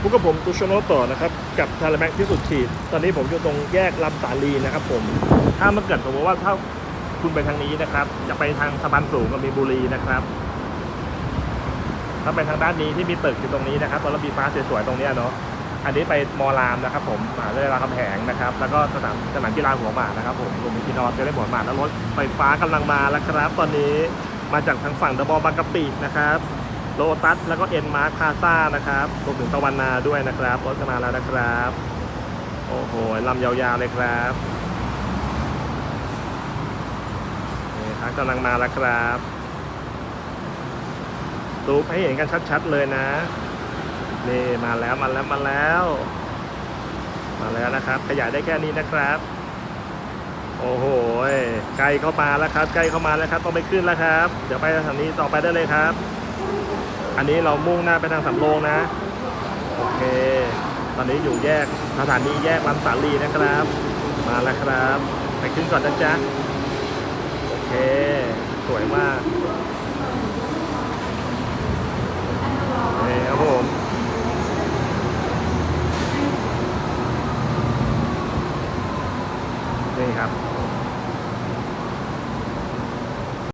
พบกับผมตุชโนต่อนะครับกับทาร์แม็กที่สุดขีดตอนนี้ผมอยู่ตรงแยกลำสาลีนะครับผมถ้ามันเกิดสมมติว่าถ้าคุณไปทางนี้นะครับ จะไปทางสะพานสูงกับมีบุรีนะครับ ถ้าไปทางด้านนี้ที่มีตึกอยู่ตรงนี้นะครับตอนรถมีฟ้าสวยๆตรงนี้เนาะอันนี้ไปมอรามนะครับ ผมมหาวิทยาลัยรามคำแหงนะครับ แล้วก็สนามสนามกีฬาหัวหมากนะครับ ผมรวมถึงที่นอนจะได้หัวหมากแล้วรถไฟฟ้ากำลังมาแล้วครับ ตอนนี้มาจากทางฝั่งเดอะมอลบางกะปินะครับ โลตัสแล้วก็เอ็นมาร์คพาซ่านะครับรวมถึงตะวันนาด้วยนะครับรถจะมาแล้วนะครับ โอ้โหลำยาวๆเลยครับนี่ครับกำลังมาแล้วครับซูปให้เห็นกันชัดๆเลยนะนี่มาแล้วมาแล้วมาแล้ว มาแล้วนะครับ ขยายได้แค่นี้นะครับ โอ้โหใกล้เข้ามาแล้วครับใกล้เข้ามาแล้วครับต้องไปขึ้นแล้วครับ เดี๋ยวไปสถานีต่อไปได้เลยครับ อันนี้เรามุ่งหน้าไปทางสำโรงนะ โอเค ตอนนี้อยู่แยกสถานีแยกลำสาลีนะครับ มาแล้วครับไปขึ้นก่อนนะจ๊ะ โอเค สวยมากนี่ครับผมนี่ครับ